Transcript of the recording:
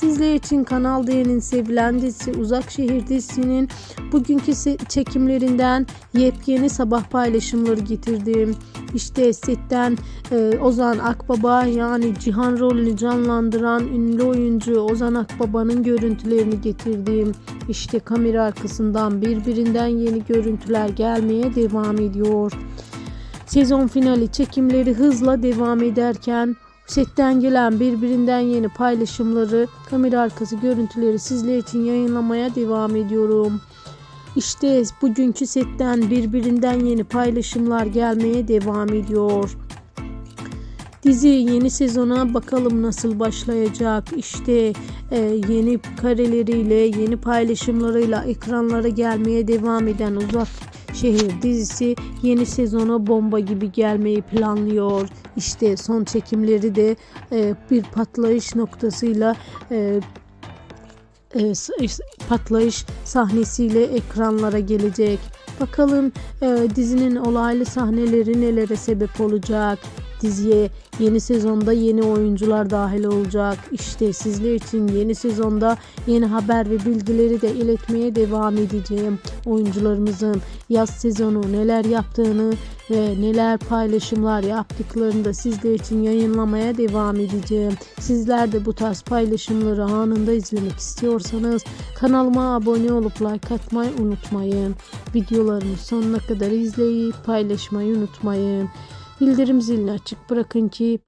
Sizler için Kanal D'nin sevilen dizisi Uzak Şehir dizisinin bugünkü çekimlerinden yepyeni sabah paylaşımları getirdim. İşte setten e, Ozan Akbaba yani Cihan rolünü canlandıran ünlü oyuncu Ozan Akbaba'nın görüntülerini getirdim. İşte kamera arkasından birbirinden yeni görüntüler gelmeye devam ediyor. Sezon finali çekimleri hızla devam ederken setten gelen birbirinden yeni paylaşımları, kamera arkası görüntüleri sizler için yayınlamaya devam ediyorum. İşte bugünkü setten birbirinden yeni paylaşımlar gelmeye devam ediyor. Dizi yeni sezona bakalım nasıl başlayacak. İşte e, yeni kareleriyle, yeni paylaşımlarıyla ekranlara gelmeye devam eden Uzak Şehir dizisi yeni sezona bomba gibi gelmeyi planlıyor. İşte son çekimleri de e, bir patlayış noktasıyla e, e, patlayış sahnesiyle ekranlara gelecek. Bakalım e, dizinin olaylı sahneleri nelere sebep olacak. Diziye yeni sezonda yeni oyuncular dahil olacak. İşte sizler için yeni sezonda yeni haber ve bilgileri de iletmeye devam edeceğim. Oyuncularımızın yaz sezonu neler yaptığını ve neler paylaşımlar yaptıklarını da sizler için yayınlamaya devam edeceğim. Sizler de bu tarz paylaşımları anında izlemek istiyorsanız kanalıma abone olup like atmayı unutmayın. Videolarımı sonuna kadar izleyip paylaşmayı unutmayın. Bildirim zilini açık bırakın ki